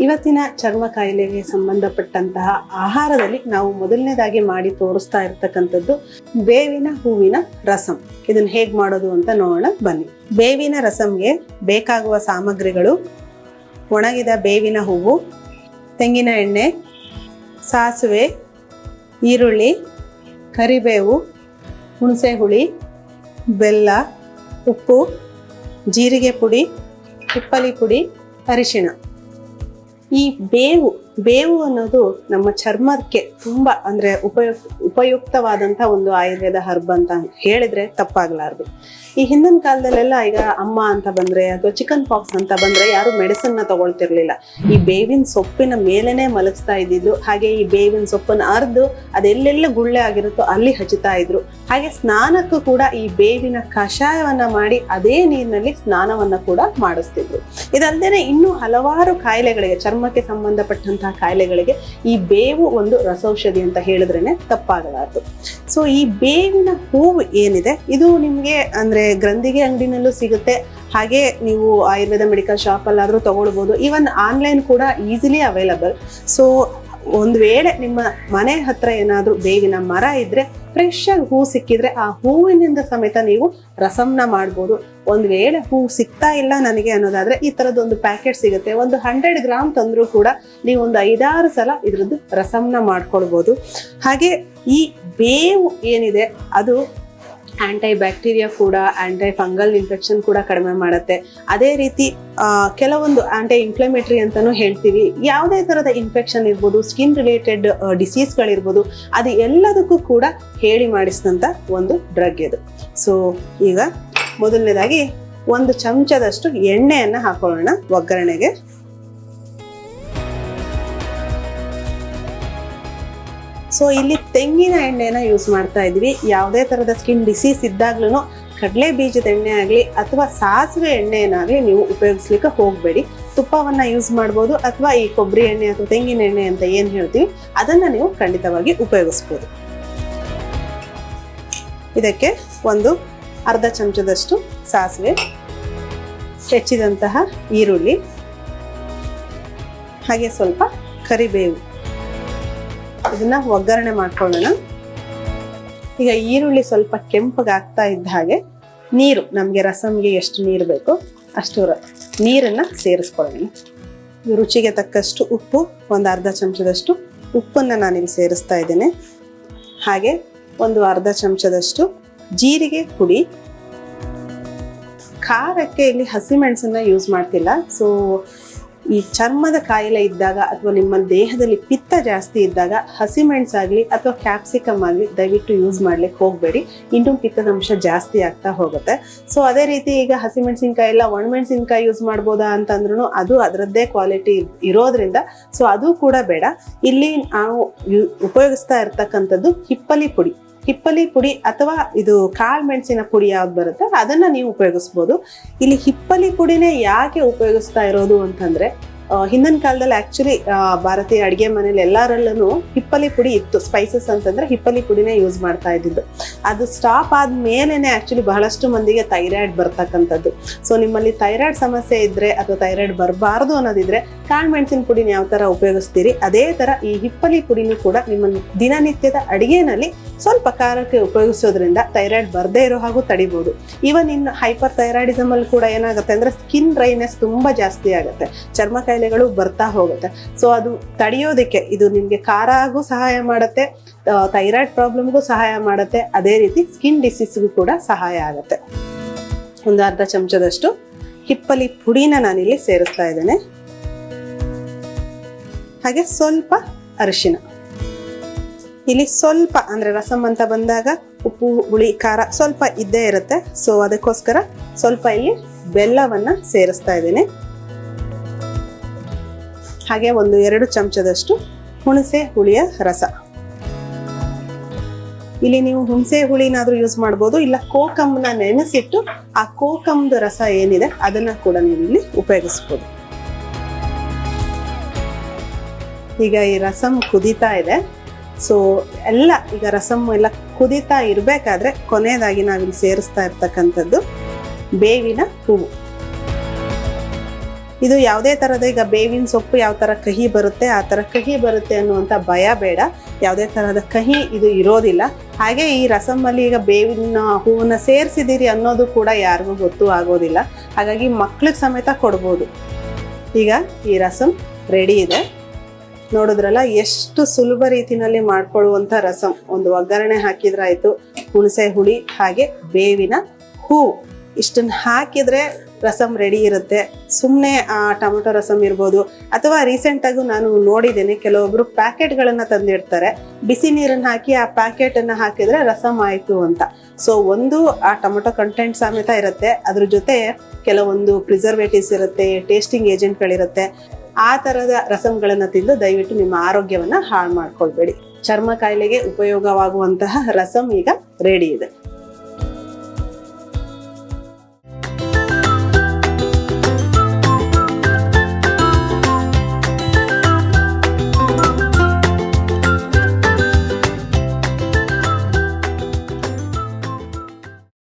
ಇವತ್ತಿನ ಚರ್ಮ ಕಾಯಿಲೆಗೆ ಸಂಬಂಧಪಟ್ಟಂತಹ ಆಹಾರದಲ್ಲಿ ನಾವು ಮೊದಲನೇದಾಗಿ ಮಾಡಿ ತೋರಿಸ್ತಾ ಇರ್ತಕ್ಕಂಥದ್ದು ಬೇವಿನ ಹೂವಿನ ರಸಂ. ಇದನ್ನ ಹೇಗೆ ಮಾಡೋದು ಅಂತ ನೋಡೋಣ, ಬನ್ನಿ. ಬೇವಿನ ರಸಂಗೆ ಬೇಕಾಗುವ ಸಾಮಗ್ರಿಗಳು, ಒಣಗಿದ ಬೇವಿನ ಹೂವು, ತೆಂಗಿನ ಎಣ್ಣೆ, ಸಾಸಿವೆ, ಈರುಳ್ಳಿ, ಕರಿಬೇವು, ಹುಣಸೆ ಹುಳಿ, ಬೆಲ್ಲ, ಉಪ್ಪು, ಜೀರಿಗೆ ಪುಡಿ, ಹಿಪ್ಪಲಿ ಪುಡಿ, ಅರಿಶಿಣ. ಈ ಬೇವು ಬೇವು ಅನ್ನೋದು ನಮ್ಮ ಚರ್ಮಕ್ಕೆ ತುಂಬಾ ಅಂದ್ರೆ ಉಪಯುಕ್ತ ಉಪಯುಕ್ತವಾದಂತ ಒಂದು ಆಯುರ್ವೇದ ಹರ್ಬ್ ಅಂತ ಹೇಳಿದ್ರೆ ತಪ್ಪಾಗ್ಲಾರ್ದು. ಈ ಹಿಂದಿನ ಕಾಲದಲ್ಲೆಲ್ಲ ಈಗ ಅಮ್ಮ ಅಂತ ಬಂದ್ರೆ ಅಥವಾ ಚಿಕನ್ ಪಾಕ್ಸ್ ಅಂತ ಬಂದ್ರೆ ಯಾರು ಮೆಡಿಸಿನ್ನ ತಗೊಳ್ತಿರ್ಲಿಲ್ಲ. ಈ ಬೇವಿನ ಸೊಪ್ಪಿನ ಮೇಲೆನೆ ಮಲಗಿಸ್ತಾ ಇದ್ದಿದ್ದು, ಹಾಗೆ ಈ ಬೇವಿನ ಸೊಪ್ಪನ್ನ ಅರ್ದು ಅದೆಲ್ಲೆಲ್ಲ ಗುಳ್ಳೆ ಆಗಿರುತ್ತೋ ಅಲ್ಲಿ ಹಚ್ಚುತ್ತಾ ಇದ್ರು. ಹಾಗೆ ಸ್ನಾನಕ್ಕೂ ಕೂಡ ಈ ಬೇವಿನ ಕಷಾಯವನ್ನ ಮಾಡಿ ಅದೇ ನೀರಿನಲ್ಲಿ ಸ್ನಾನವನ್ನ ಕೂಡ ಮಾಡಿಸ್ತಿದ್ರು. ಇದಲ್ದೇನೆ ಇನ್ನೂ ಹಲವಾರು ಕಾಯಿಲೆಗಳಿಗೆ ಚರ್ಮಕ್ಕೆ ಸಂಬಂಧಪಟ್ಟಂತಹ ಕಾಯಿಲೆಗಳಿಗೆ ಈ ಬೇವು ಒಂದು ರಸೌಷಧಿ ಅಂತ ಹೇಳಿದ್ರೇನೆ ತಪ್ಪಾಗಲಾರದು. ಸೊ ಈ ಬೇವಿನ ಹೂವು ಏನಿದೆ, ಇದು ನಿಮಗೆ ಅಂದರೆ ಗ್ರಂಥಿಗೆ ಅಂಗಡಿನಲ್ಲೂ ಸಿಗುತ್ತೆ. ಹಾಗೆ ನೀವು ಆಯುರ್ವೇದ ಮೆಡಿಕಲ್ ಶಾಪಲ್ಲಾದರೂ ತೊಗೊಳ್ಬೋದು. ಈವನ್ ಆನ್ಲೈನ್ ಕೂಡ ಈಸಿಲಿ ಅವೈಲಬಲ್ ಸೊ ಒಂದು ವೇಳೆ ನಿಮ್ಮ ಮನೆ ಹತ್ರ ಏನಾದರೂ ಬೇವಿನ ಮರ ಇದ್ರೆ ಫ್ರೆಶ್ ಆಗಿ ಹೂ ಸಿಕ್ಕಿದ್ರೆ ಆ ಹೂವಿನಿಂದ ಸಮೇತ ನೀವು ರಸಂನ ಮಾಡ್ಬೋದು. ಒಂದು ವೇಳೆ ಹೂ ಸಿಗ್ತಾ ಇಲ್ಲ ನನಗೆ ಅನ್ನೋದಾದ್ರೆ ಈ ಥರದ್ದೊಂದು ಪ್ಯಾಕೆಟ್ ಸಿಗುತ್ತೆ. ಒಂದು ಹಂಡ್ರೆಡ್ ಗ್ರಾಮ್ ತಂದ್ರೂ ಕೂಡ ನೀವು ಒಂದು ಐದಾರು ಸಲ ಇದರದ್ದು ರಸಂನ ಮಾಡ್ಕೊಳ್ಬೋದು. ಹಾಗೆ ಈ ಬೇವು ಏನಿದೆ, ಅದು ಆಂಟೈ ಬ್ಯಾಕ್ಟೀರಿಯಾ ಕೂಡ ಆ್ಯಂಟೈ ಫಂಗಲ್ ಇನ್ಫೆಕ್ಷನ್ ಕೂಡ ಕಡಿಮೆ ಮಾಡುತ್ತೆ. ಅದೇ ರೀತಿ ಕೆಲವೊಂದು ಆ್ಯಂಟೈ ಇನ್ಫ್ಲಮೇಟರಿ ಅಂತಲೂ ಹೇಳ್ತೀವಿ. ಯಾವುದೇ ಥರದ ಇನ್ಫೆಕ್ಷನ್ ಇರ್ಬೋದು ಸ್ಕಿನ್ ರಿಲೇಟೆಡ್ ಡಿಸೀಸ್ಗಳಿರ್ಬೋದು ಅದು ಎಲ್ಲದಕ್ಕೂ ಕೂಡ ಹೇಳಿ ಮಾಡಿಸಿದಂಥ ಒಂದು ಡ್ರಗ್ ಇದು. ಸೊ ಈಗ ಮೊದಲನೇದಾಗಿ ಒಂದು ಚಮಚದಷ್ಟು ಎಣ್ಣೆಯನ್ನು ಹಾಕೊಳ್ಳೋಣ ಒಗ್ಗರಣೆಗೆ. ಸೊ ಇಲ್ಲಿ ತೆಂಗಿನ ಎಣ್ಣೆನ ಯೂಸ್ ಮಾಡ್ತಾ ಇದ್ವಿ. ಯಾವುದೇ ಥರದ ಸ್ಕಿನ್ ಡಿಸೀಸ್ ಇದ್ದಾಗ್ಲೂ ಕಡಲೆ ಬೀಜದ ಎಣ್ಣೆ ಆಗಲಿ ಅಥವಾ ಸಾಸಿವೆ ಎಣ್ಣೆಯನ್ನಾಗಲಿ ನೀವು ಉಪಯೋಗಿಸ್ಲಿಕ್ಕೆ ಹೋಗಬೇಡಿ. ತುಪ್ಪವನ್ನು ಯೂಸ್ ಮಾಡ್ಬೋದು ಅಥವಾ ಈ ಕೊಬ್ಬರಿ ಎಣ್ಣೆ ಅಥವಾ ತೆಂಗಿನ ಎಣ್ಣೆ ಅಂತ ಏನು ಹೇಳ್ತೀವಿ, ಅದನ್ನು ನೀವು ಖಂಡಿತವಾಗಿ ಉಪಯೋಗಿಸ್ಬೋದು. ಇದಕ್ಕೆ ಒಂದು ಅರ್ಧ ಚಮಚದಷ್ಟು ಸಾಸಿವೆ, ಹೆಚ್ಚಿದಂತಹ ಈರುಳ್ಳಿ, ಹಾಗೆ ಸ್ವಲ್ಪ ಕರಿಬೇವು. ಇದನ್ನ ಒಗ್ಗರಣೆ ಮಾಡ್ಕೊಳ್ಳೋಣ. ಈಗ ಈರುಳ್ಳಿ ಸ್ವಲ್ಪ ಕೆಂಪಗಾಗ್ತಾ ಇದ್ದ ಹಾಗೆ ನೀರು, ನಮಗೆ ರಸಮ್ಗೆ ಎಷ್ಟು ನೀರು ಬೇಕೋ ಅಷ್ಟು ನೀರನ್ನ ಸೇರಿಸ್ಕೊಳ್ಳೋಣ. ರುಚಿಗೆ ತಕ್ಕಷ್ಟು ಉಪ್ಪು, ಒಂದು ಅರ್ಧ ಚಮಚದಷ್ಟು ಉಪ್ಪನ್ನು ನಾನಿಲ್ಲಿ ಸೇರಿಸ್ತಾ ಇದ್ದೇನೆ. ಹಾಗೆ ಒಂದು ಅರ್ಧ ಚಮಚದಷ್ಟು ಜೀರಿಗೆ ಪುಡಿ. ಖಾರಕ್ಕೆ ಇಲ್ಲಿ ಹಸಿಮೆಣಸನ್ನ ಯೂಸ್ ಮಾಡ್ತಿಲ್ಲ. ಸೊ ಈ ಚರ್ಮದ ಕಾಯಿಲೆ ಇದ್ದಾಗ ಅಥವಾ ನಿಮ್ಮ ದೇಹದಲ್ಲಿ ಪಿತ್ತ ಜಾಸ್ತಿ ಇದ್ದಾಗ ಹಸಿಮೆಣಸಾಗ್ಲಿ ಅಥವಾ ಕ್ಯಾಪ್ಸಿಕಮ್ ಆಗಲಿ ದಯವಿಟ್ಟು ಯೂಸ್ ಮಾಡ್ಲಿಕ್ಕೆ ಹೋಗಬೇಡಿ. ಇನ್ನೂ ಪಿತ್ತದ ಅಂಶ ಜಾಸ್ತಿ ಆಗ್ತಾ ಹೋಗುತ್ತೆ. ಸೊ ಅದೇ ರೀತಿ ಈಗ ಹಸಿಮೆಣಸಿನ್ಕಾಯಿ ಎಲ್ಲ ಒಣಮೆಣಸಿನ್ಕಾಯಿ ಯೂಸ್ ಮಾಡ್ಬೋದಾ ಅಂತಂದ್ರೂ ಅದು ಅದರದ್ದೇ ಕ್ವಾಲಿಟಿ ಇರೋದ್ರಿಂದ ಸೊ ಅದು ಕೂಡ ಬೇಡ. ಇಲ್ಲಿ ನಾವು ಉಪಯೋಗಿಸ್ತಾ ಇರ್ತಕ್ಕಂಥದ್ದು ಹಿಪ್ಪಲಿ ಪುಡಿ. ಹಿಪ್ಪಲಿ ಪುಡಿ ಅಥವಾ ಇದು ಕಾಳು ಮೆಣಸಿನ ಪುಡಿ ಯಾವ್ದು ಬರುತ್ತೆ, ಅದನ್ನ ನೀವು ಉಪಯೋಗಿಸ್ಬೋದು. ಇಲ್ಲಿ ಹಿಪ್ಪಲಿ ಪುಡಿನೇ ಯಾಕೆ ಉಪಯೋಗಿಸ್ತಾ ಇರೋದು ಅಂತಂದ್ರೆ ಹಿಂದಿನ ಕಾಲದಲ್ಲಿ ಆಕ್ಚುಲಿ ಭಾರತೀಯ ಅಡಿಗೆ ಮನೇಲಿ ಎಲ್ಲರಲ್ಲೂ ಹಿಪ್ಪಲಿ ಪುಡಿ ಇತ್ತು. ಸ್ಪೈಸಸ್ ಅಂತಂದ್ರೆ ಹಿಪ್ಪಲಿ ಪುಡಿನೇ ಯೂಸ್ ಮಾಡ್ತಾ ಇದ್ದಿದ್ದು. ಅದು ಸ್ಟಾಪ್ ಆದ ಮೇಲೇ ಆ್ಯಕ್ಚುಲಿ ಬಹಳಷ್ಟು ಮಂದಿಗೆ ಥೈರಾಯ್ಡ್ ಬರ್ತಕ್ಕಂಥದ್ದು. ಸೊ ನಿಮ್ಮಲ್ಲಿ ಥೈರಾಯ್ಡ್ ಸಮಸ್ಯೆ ಇದ್ರೆ ಅಥವಾ ಥೈರಾಯ್ಡ್ ಬರಬಾರ್ದು ಅನ್ನೋದಿದ್ರೆ, ಕಾಳು ಮೆಣಸಿನ ಪುಡಿನ ಯಾವ ತರ ಉಪಯೋಗಿಸ್ತೀರಿ, ಅದೇ ತರ ಈ ಹಿಪ್ಪಲಿ ಪುಡಿನೂ ಕೂಡ ನಿಮ್ಮ ದಿನನಿತ್ಯದ ಅಡಿಗೆನಲ್ಲಿ ಸ್ವಲ್ಪ ಕಾರಕ್ಕೆ ಉಪಯೋಗಿಸೋದ್ರಿಂದ ಥೈರಾಯ್ಡ್ ಬರದೇ ಇರೋ ಹಾಗೂ ತಡಿಬೋದು. ಈವನ್ ಇನ್ನು ಹೈಪರ್ ಥೈರಾಯ್ಡಿಸಮ್ ಅಲ್ಲಿ ಕೂಡ ಏನಾಗುತ್ತೆ ಅಂದ್ರೆ ಸ್ಕಿನ್ ಡ್ರೈನೆಸ್ ತುಂಬಾ ಜಾಸ್ತಿ ಆಗುತ್ತೆ. ಚರ್ಮ ಕಾಯಿಲೆಗಳು ಬರ್ತಾ ಹೋಗುತ್ತೆ. ಸೊ ಅದು ತಡೆಯೋದಕ್ಕೆ ಇದು ನಿಮಗೆ ಖಾರ ಆಗೂ ಸಹಾಯ ಮಾಡುತ್ತೆ ಥೈರಾಯ್ಡ್ ಪ್ರಾಬ್ಲಮ್ಗೂ ಸಹಾಯ ಮಾಡುತ್ತೆ, ಅದೇ ರೀತಿ ಸ್ಕಿನ್ ಡಿಸೀಸ್ಗೂ ಕೂಡ ಸಹಾಯ ಆಗುತ್ತೆ. ಒಂದು ಅರ್ಧ ಚಮಚದಷ್ಟು ಹಿಪ್ಪಲಿ ಪುಡಿನ ನಾನಿಲ್ಲಿ ಸೇರಿಸ್ತಾ ಇದ್ದೇನೆ. ಹಾಗೆ ಸ್ವಲ್ಪ ಅರಿಶಿನ. ಇಲ್ಲಿ ಸ್ವಲ್ಪ ಅಂದ್ರೆ ರಸಂ ಅಂತ ಬಂದಾಗ ಉಪ್ಪು, ಹುಳಿ, ಖಾರ ಸ್ವಲ್ಪ ಇದ್ದೇ ಇರುತ್ತೆ. ಸೊ ಅದಕ್ಕೋಸ್ಕರ ಸ್ವಲ್ಪ ಇಲ್ಲಿ ಬೆಲ್ಲವನ್ನ ಸೇರಿಸ್ತಾ ಇದ್ದೀನಿ. ಹಾಗೆ ಒಂದು ಎರಡು ಚಮಚದಷ್ಟು ಹುಣಸೆ ಹುಳಿಯ ರಸ. ಇಲ್ಲಿ ನೀವು ಹುಣಸೆ ಹುಳಿನಾದ್ರೂ ಯೂಸ್ ಮಾಡ್ಬೋದು, ಇಲ್ಲ ಕೋಕಮ್ನ ನೆನೆಸಿಟ್ಟು ಆ ಕೋಕಂದು ರಸ ಏನಿದೆ ಅದನ್ನ ಕೂಡ ನೀವು ಇಲ್ಲಿ ಉಪಯೋಗಿಸ್ಬೋದು. ಈಗ ಈ ರಸಂ ಕುದೀತಾ ಇದೆ. ಸೊ ಎಲ್ಲ ಈಗ ರಸಮ್ ಎಲ್ಲ ಕುದೀತಾ ಇರಬೇಕಾದ್ರೆ ಕೊನೆಯದಾಗಿ ನಾವಿಲ್ಲಿ ಸೇರಿಸ್ತಾ ಇರ್ತಕ್ಕಂಥದ್ದು ಬೇವಿನ ಹೂವು. ಇದು ಯಾವುದೇ ಥರದ ಈಗ ಬೇವಿನ ಸೊಪ್ಪು ಯಾವ ಥರ ಕಹಿ ಬರುತ್ತೆ, ಆ ಥರ ಕಹಿ ಬರುತ್ತೆ ಅನ್ನುವಂಥ ಭಯ ಬೇಡ. ಯಾವುದೇ ಥರದ ಕಹಿ ಇದು ಇರೋದಿಲ್ಲ. ಹಾಗೆ ಈ ರಸಮಲ್ಲಿ ಈಗ ಬೇವಿನ ಹೂವನ್ನು ಸೇರಿಸಿದ್ದೀರಿ ಅನ್ನೋದು ಕೂಡ ಯಾರಿಗೂ ಗೊತ್ತು ಆಗೋದಿಲ್ಲ. ಹಾಗಾಗಿ ಮಕ್ಳಿಗೆ ಸಮೇತ ಕೊಡ್ಬೋದು. ಈಗ ಈ ರಸಮ್ ರೆಡಿ ಇದೆ. ನೋಡಿದ್ರಲ್ಲ, ಎಷ್ಟು ಸುಲಭ ರೀತಿನಲ್ಲಿ ಮಾಡ್ಕೊಳ್ಳುವಂಥ ರಸಂ. ಒಂದು ಒಗ್ಗರಣೆ ಹಾಕಿದ್ರಾಯ್ತು, ಹುಣಸೆ ಹುಳಿ ಹಾಗೆ ಬೇವಿನ ಹೂ. ಇಷ್ಟನ್ನ ಹಾಕಿದ್ರೆ ರಸಂ ರೆಡಿ ಇರುತ್ತೆ. ಸುಮ್ಮನೆ ಟೊಮೆಟೊ ರಸಂ ಇರ್ಬೋದು, ಅಥವಾ ರೀಸೆಂಟಾಗೂ ನಾನು ನೋಡಿದ್ದೇನೆ, ಕೆಲವೊಬ್ರು ಪ್ಯಾಕೆಟ್ಗಳನ್ನು ತಂದಿಡ್ತಾರೆ. ಬಿಸಿ ನೀರನ್ನು ಹಾಕಿ ಆ ಪ್ಯಾಕೆಟನ್ನು ಹಾಕಿದ್ರೆ ರಸಂ ಆಯಿತು ಅಂತ. ಸೊ ಒಂದು ಆ ಟೊಮೆಟೊ ಕಂಟೆಂಟ್ ಸಮೇತ ಇರುತ್ತೆ. ಅದ್ರ ಜೊತೆ ಕೆಲವೊಂದು ಪ್ರಿಸರ್ವೇಟಿವ್ಸ್ ಇರುತ್ತೆ ಟೇಸ್ಟಿಂಗ್ ಏಜೆಂಟ್ಗಳಿರುತ್ತೆ ಆ ಥರದ ರಸಂಗಳನ್ನು ತಿಂದು ದಯವಿಟ್ಟು ನಿಮ್ಮ ಆರೋಗ್ಯವನ್ನು ಹಾಳು ಮಾಡ್ಕೊಳ್ಬೇಡಿ. ಚರ್ಮ ಕಾಯಿಲೆಗೆ ಉಪಯೋಗವಾಗುವಂತಹ ರಸಂ ಈಗ ರೆಡಿ ಇದೆ.